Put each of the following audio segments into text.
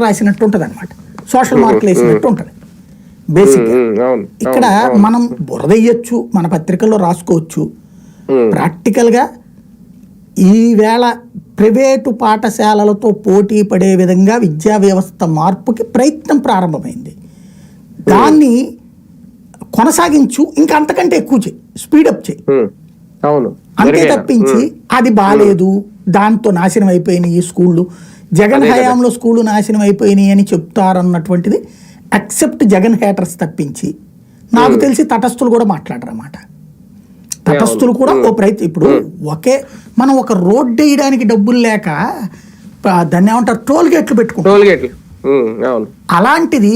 రాసినట్టు ఉంటుంది అనమాట సోషల్ మార్కులు వేసినట్టు ఉంటుంది బేసిక్ ఇక్కడ మనం బురదయ్యొచ్చు మన పత్రికల్లో రాసుకోవచ్చు. ప్రాక్టికల్గా ఈవేళ ప్రైవేటు పాఠశాలలతో పోటీ పడే విధంగా విద్యా వ్యవస్థ మార్పుకి ప్రయత్నం ప్రారంభమైంది. దాన్ని కొనసాగించు ఇంకా అంతకంటే ఎక్కువ చేయి. స్పీడప్ చేయి. అవును అంతే. తప్పించి అది బాలేదు. దాంతో నాశనం అయిపోయినాయి ఈ స్కూళ్ళు. జగన్ హయాంలో స్కూళ్ళు నాశనం అయిపోయినాయి అని చెప్తారన్నటువంటిది అక్సెప్ట్ జగన్ హేటర్స్ తప్పించి. నాకు తెలిసి తటస్థులు కూడా మాట్లాడరన్నమాట. తటస్థులు కూడా ఓ ప్రయత్నం ఇప్పుడు ఒకే మనం ఒక రోడ్ వేయడానికి డబ్బులు లేక దాన్ని ఏమంటారు? టోల్ గేట్లు పెట్టుకుంటాం. టోల్ గేట్లు అలాంటిది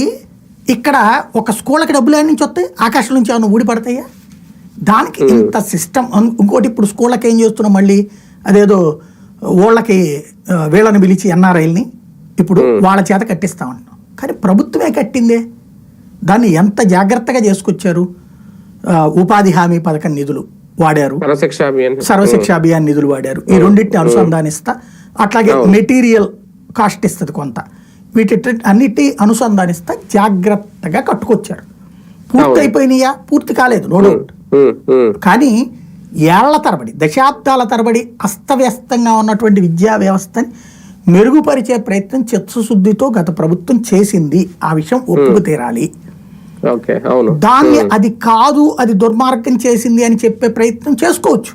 ఇక్కడ ఒక స్కూళ్ళకి డబ్బులు నుంచి వస్తాయి? ఆకాశం నుంచి ఏమైనా ఊడిపడతాయా దానికి ఇంత సిస్టమ్ ఇంకోటి ఇప్పుడు స్కూళ్ళకి ఏం చేస్తున్నాం మళ్ళీ? అదేదో వాళ్ళకి ఆ, వీళ్ళని పిలిచి ఎన్ఆర్ఐల్ని ఇప్పుడు వాళ్ళ చేత కట్టిస్తామంటున్నాం కానీ ప్రభుత్వమే కట్టిందే. దాన్ని ఎంత జాగ్రత్తగా చేసుకొచ్చారు? ఉపాధి హామీ పథకం నిధులు వాడారు. సర్వశిక్ష అభియాన్ నిధులు వాడారు. ఈ రెండింటిని అనుసంధానిస్తా. అట్లాగే మెటీరియల్ కాస్ట్ ఇస్తుంది కొంత. వీటి అన్నిటి అనుసంధానిస్తా జాగ్రత్తగా కట్టుకొచ్చారు. పూర్తి అయిపోయినాయా పూర్తి కాలేదు. No doubt. కానీ ఏళ్ళ తరబడి దశాబ్దాల తరబడి అస్తవ్యస్తంగా ఉన్నటువంటి విద్యా వ్యవస్థని మెరుగుపరిచే ప్రయత్నం చిత్తశుద్ధితో గత ప్రభుత్వం చేసింది. ఆ విషయం ఒప్పుకు తీరాలి. దాన్ని అది కాదు అది దుర్మార్గం చేసింది అని చెప్పే ప్రయత్నం చేసుకోవచ్చు.